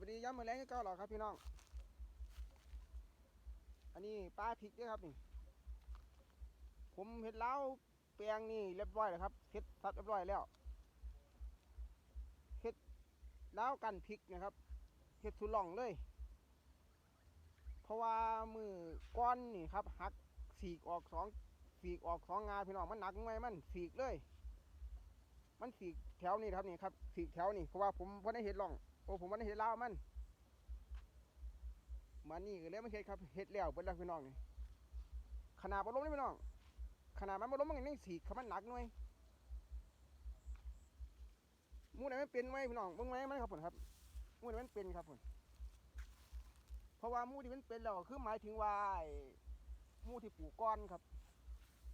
วัสดีย้ำมือแรงก็เก่าหรอครับพี่น้อง อันนี้ปลาพริกด้วยครับนี่ ผมเห็ดเล้าแปลงนี่เรียบร้อยแล้วครับเห็ดสัดเรียบร้อยแล้วเห็ดเล้ากันพริกนะครับเห็ดทุล่องเลย เพราะว่ามือก้อนนี่ครับหักสีกออกสองสีกออกสองงาพี่น้องมันหนักไหมมันสีกเลย มันสีกแถวนี่ครับนี่ครับสีกแถวนี่เพราะว่าผมพอได้เห็ดร่อง โอ้ผมวันนี้เห็ดลาวมันมันนี่ก็เลยมันเห็ดครับเห็ดแล้วเปิดแล้วพี่น้องนี่ขนาดมันล้มเลยพี่น้องขนาดมันบ่ล้มมันยังสีขมันหนักหน่อยมูไหนมันเป็นไหมพี่น้องเบิ่งไหมมันครับผมครับมูไหนมันเป็นครับผมเพราะว่ามูที่มันเป็นแล้วก็คือหมายถึงว่าไอ้หมูที่ปลูกก้อนครับ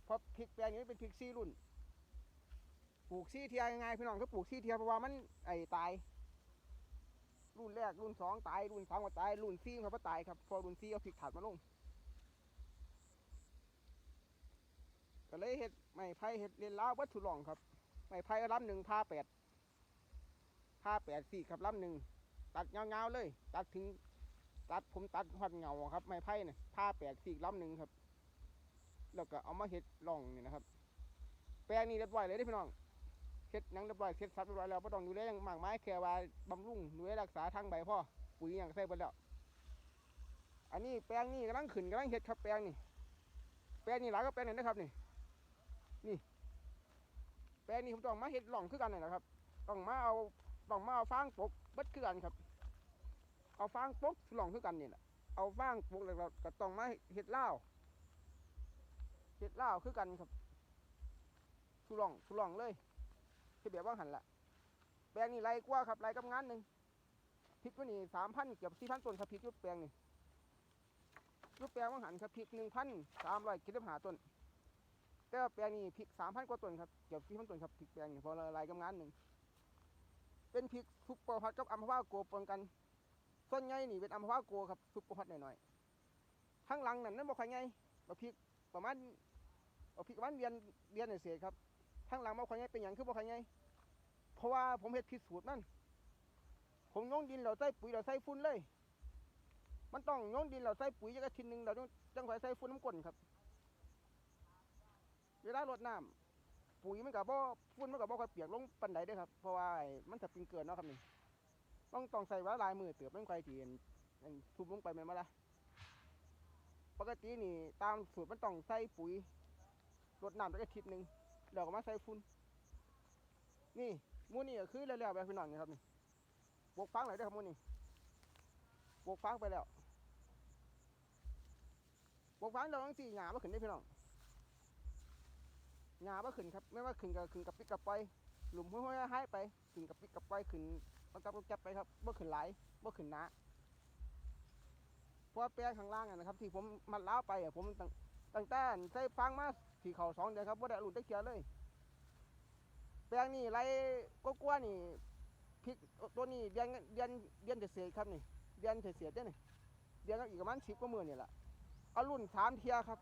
เพราะพริกแปลงนี้เป็นพริกซี่รุ่น ปลูกซี่เทียยังไงพี่น้องก็ปลูกซี่เทียเพราะว่ามันไอ้ตาย นแรกรุ่นสองตายรุ่นสามก็ตายรุ่นสี่เขาก็ตายครับพอรุ่นสี่เอาพริกถาดมาลงก็เลยเห็ดไม้ไผ่เห็ดเรียนล้าววัตถุหลองครับไม้ไผ่ลำหนึ่งผ้าแปดผ้าแปดสี่ครับลำหนึ่งตัดเงาๆเลย ตัดถึงตัดผมตัดหัดเงาครับไม้ไผ่เนี่ยผ้าแปดสี่ลำหนึ่งครับ แล้วก็เอามาเห็ดหลองนี่นะครับ แปลงนี้เรียบร้อยเลยเด้พี่น้อง เฮ็ดยังเรียบร้อยเสร็จสับเรียบร้อยแล้วบ่ต้องดูแลหยังมากมายแค่ว่าบำรุงดูแลรักษาทางใบพ่อปุ๋ยหยังใส่เบิดแล้ว อันนี้แปลงนี่กำลังขึ้นกำลังเฮ็ดครับแปลงนี่แปลงนี่หลายก็แปลงนี่นะครับนี่ นี่ แปลงนี่ผมต้องมาเฮ็ดหล่องคือกันนี่แหละครับ ต้องมาเอาต้องมาเอาฟางปกบิดคือกันครับ เอาฟางปกหล่องคือกันนี่แหละเอาฟางปกแล้วก็ต้องมาเฮ็ดเลาเฮ็ดเลาวคือกันครับทุล่องทุล่องเลย ที่แบบว่าหันละแปลงนี่ไรกว่าครับไรกับงานหนึ่งพริกตัวนี้สามพันเกือบสี่พันต้นครับพริกยุบแปลงนี่ยุบแปลงว่าหันครับพริกหนึ่งพันสามร้อยกิโลหาต้นแต่ว่าแปลงนี้พริกสามพันกว่าต้นครับเกือบสี่พันต้นครับพริกแปลงนี่พอไรกับงานหนึ่งเป็นพริกซุปเปอร์ฮอตกับอัมพวาโกปนกันส่วนใหญ่นี่เป็นอัมพวาโกครับซุปเปอร์ฮอตหน่อยๆข้างหลังนั่นนั่นบอกใครไงบอกพริกประมาณเอาพริกประมาณเดือนเดือนเศษครับ ข้างหลังมาขอยไงเป็นอย่างคือบ่ขอยไงเพราะว่าผมเฮ็ดผิสูตรมันผมโยงดินเราใส่ปุ๋ยเราใส่ฝุ่นเลย มันต้องโยงดินเราใส่ปุ๋ยจักอาทิตย์หนึ่งเราต้องจังค่อยใส่ฝุ่นน้ำก้นครับ เวลารดน้ำปุ๋ยมันกับบ่ฝุ่นมันกับบ่ค่อยเปียกลงปานใดเด้ครับ เพราะว่ามันจะเป็นเกินเนาะครับนี่ต้องต้องใส่เวลาลายมือเติบมันค่อยที่อันทุบลงไปแม่นบ่ล่ะปกตินี่ตามสูตรมันต้องใส่ปุ๋ยรดน้ำจักอาทิตย์หนึ่ง เดี๋ยวก็มาใส่ฝุ่นนี่มูนี่ก็คือแล้วๆแบบพี่น้องนี่ครับนี่บกฟังหน่อยด้ครับมูนี่บกฟังไปแล้วบกฟังเราต้องสี่หงามาขึ้นได้พี่น้องหงามาขึ้นครับ ไม่ว่าขึ้นกับขึ้นกับปิกกับปล่อยหลุมห้วยๆหายไปขึ้นกับปิกกับปล่อยขึ้นมันกับจับไปครับบ่ขึ้นหลบ่ขึ้นหนาเพราะว่าแปลงข้างล่างนะครับ ที่ผมมัดล้าวไปอะผมตั้งตั้งแต่ใส่ฟางมา ที่เขาสองเดือนครับว่าได้หลุดได้เขียวเลย แปลงนี่ไรก็กลัวนี่พริกตัวนี้เดือนเดือนเดือนเศษๆครับนี่เดือนเศษๆเด้นี่เดือนก็อีกประมาณสิบกว่าหมื่นนี่แหละเอารุ่นสามเทียครับ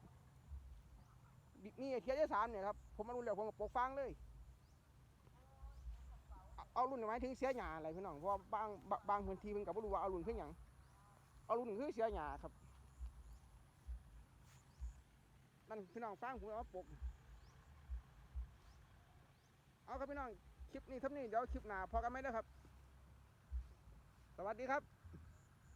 นี่เทียที่สามเนี่ยครับผมมารุ่นแล้วผมก็ปลูกฟางเลย เอารุ่นหมายถึงเสียหยาอะไรพี่น้องเพราะบางบางพื้นที่มันกับไม่รู้ว่าเอารุ่นขึ้นอหย่างเอารุ่นคือเสียหยาครับ นั่นพี่น้องฟังผมเอาปลูกเอาครับพี่น้องคลิปนี้เท่านี้เดี๋ยวคลิปหน้าพอกันไหมนะครับ สวัสดีครับ